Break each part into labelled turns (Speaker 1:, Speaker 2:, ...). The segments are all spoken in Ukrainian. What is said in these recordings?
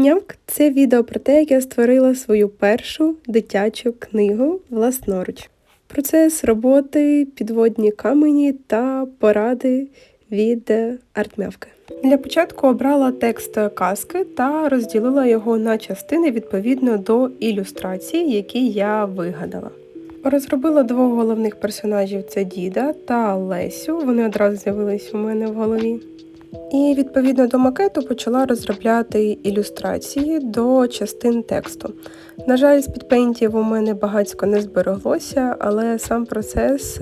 Speaker 1: Нямк це відео про те, як я створила свою першу дитячу книгу власноруч. Процес роботи, підводні камені та поради від артмявки. Для початку обрала текст казки та розділила його на частини відповідно до ілюстрацій, які я вигадала. Розробила двох головних персонажів це Діда та Лесю. Вони одразу з'явились у мене в голові. І відповідно до макету почала розробляти ілюстрації до частин тексту. На жаль, з підпейнтів у мене багатько не збереглося, але сам процес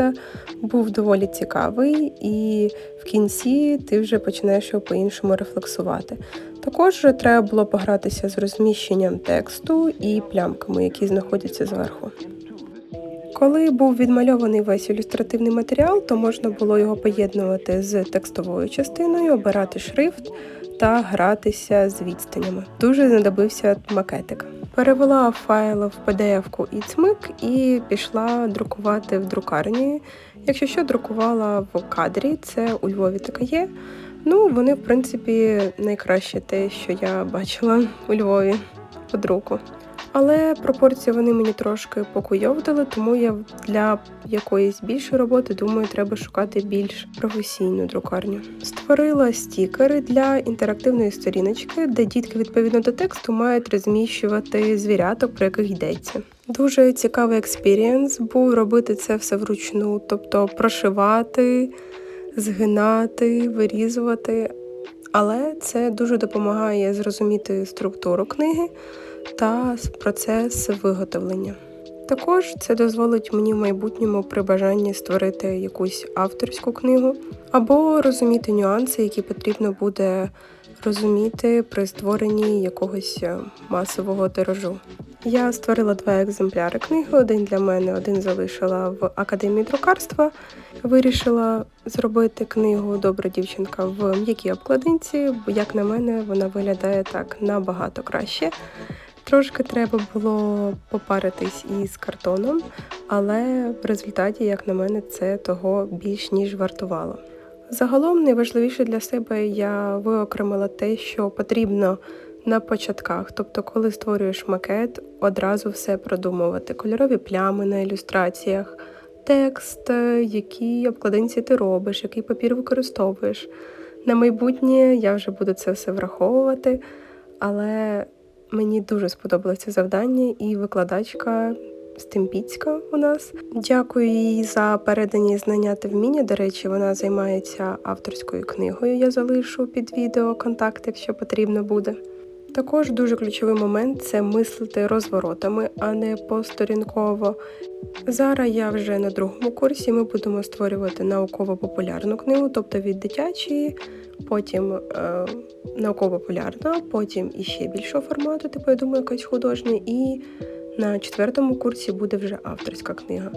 Speaker 1: був доволі цікавий, і в кінці ти вже починаєш його по-іншому рефлексувати. Також треба було погратися з розміщенням тексту і плямками, які знаходяться зверху. Коли був відмальований весь ілюстративний матеріал, то можна було його поєднувати з текстовою частиною, обирати шрифт та гратися з відстанями. Дуже знадобився макетик. Перевела файл в PDF-ку і цмик і пішла друкувати в друкарні. Якщо що, друкувала в кадрі, це у Львові таке є. Ну, вони, в принципі, найкраще те, що я бачила у Львові по друку. Але пропорції вони мені трошки покуйовдали, тому я для якоїсь більшої роботи думаю, треба шукати більш професійну друкарню. Створила стікери для інтерактивної сторіночки, де дітки відповідно до тексту мають розміщувати звіряток, про яких йдеться. Дуже цікавий експірієнс був робити це все вручну, тобто прошивати, згинати, вирізувати. Але це дуже допомагає зрозуміти структуру книги та процес виготовлення. Також це дозволить мені в майбутньому при бажанні створити якусь авторську книгу або розуміти нюанси, які потрібно буде розуміти при створенні якогось е, масового тиражу. Я створила два екземпляри книги: один для мене, один залишила в академії друкарства. Вирішила зробити книгу Добра дівчинка в м'якій обкладинці, як на мене, вона виглядає так набагато краще. Трошки треба було попаритись із картоном, але в результаті, як на мене, це того більш ніж вартувало. Загалом найважливіше для себе я виокремила те, що потрібно на початках, тобто, коли створюєш макет, одразу все продумувати: кольорові плями на ілюстраціях, текст, які обкладинці ти робиш, який папір використовуєш. На майбутнє я вже буду це все враховувати, але Мені дуже сподобалося завдання і викладачка Стемпіцька у нас. Дякую їй за передані знання та вміння. До речі, вона займається авторською книгою. Я залишу під відео контакт, якщо потрібно буде. Також дуже ключовий момент це мислити розворотами, а не посторінково. Зараз я вже на другому курсі ми будемо створювати науково-популярну книгу, тобто від дитячої, потім е, науково-популярна, потім іще більшого формату, типу, я думаю, якась художня, і на четвертому курсі буде вже авторська книга.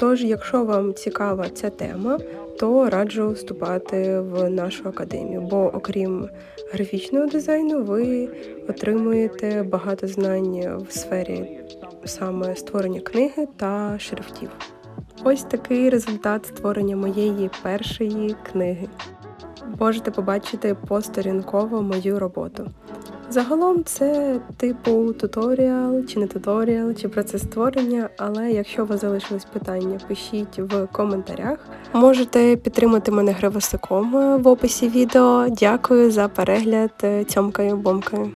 Speaker 1: Тож, якщо вам цікава ця тема, то раджу вступати в нашу академію, бо окрім графічного дизайну, ви отримуєте багато знань в сфері саме створення книги та шрифтів. Ось такий результат створення моєї першої книги. Можете побачити посторінково мою роботу. Загалом це типу туторіал, чи не туторіал, чи процес створення, але якщо у вас залишились питання, пишіть в коментарях. Можете підтримати мене гривосиком в описі відео. Дякую за перегляд цьомкою бомкою